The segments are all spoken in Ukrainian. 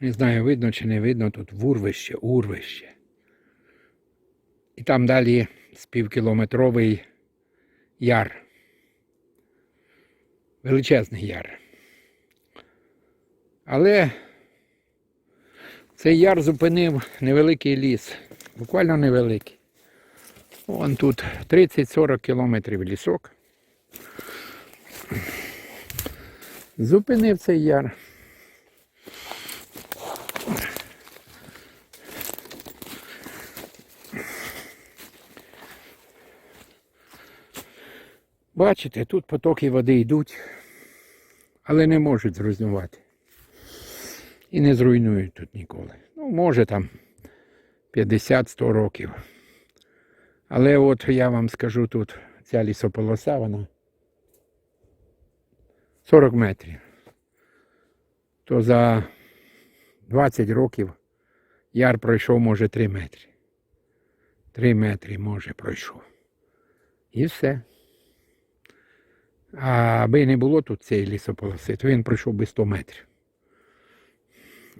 Не знаю, видно чи не видно, тут урвище, урвище. І там далі співкілометровий яр. Величезний яр. Але цей яр зупинив невеликий ліс. Буквально невеликий. Вон тут 30-40 кілометрів лісок. Зупинив цей яр. Бачите, тут потоки води йдуть, але не можуть зруйнувати. І не зруйнують тут ніколи. Ну, може там 50-100 років. Але от я вам скажу тут, ця лісополоса, вона 40 метрів. То за 20 років яр пройшов, може, 3 метри. 3 метри, може, пройшов. І все. Аби не було тут цієї лісополоси, то він пройшов би 100 метрів.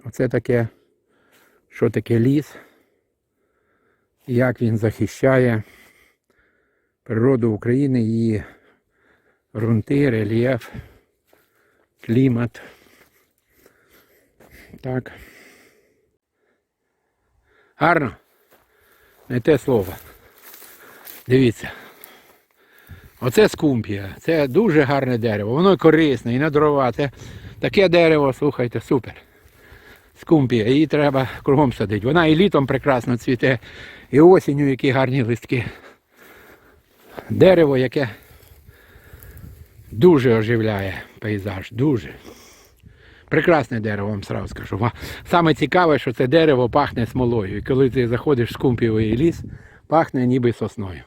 Оце таке, що таке ліс, як він захищає природу України, її ґрунти, рельєф, клімат. Так. Гарно? Не те слово. Дивіться. Оце скумпія. Це дуже гарне дерево. Воно корисне і на дрова. Це таке дерево, слухайте, супер. Скумпія. Її треба кругом садити. Вона і літом прекрасно цвіте, і осінню які гарні листки. Дерево, яке дуже оживляє пейзаж. Дуже. Прекрасне дерево, вам сразу скажу. Саме цікаве, що це дерево пахне смолою. І коли ти заходиш в скумпієвий ліс, пахне ніби сосною.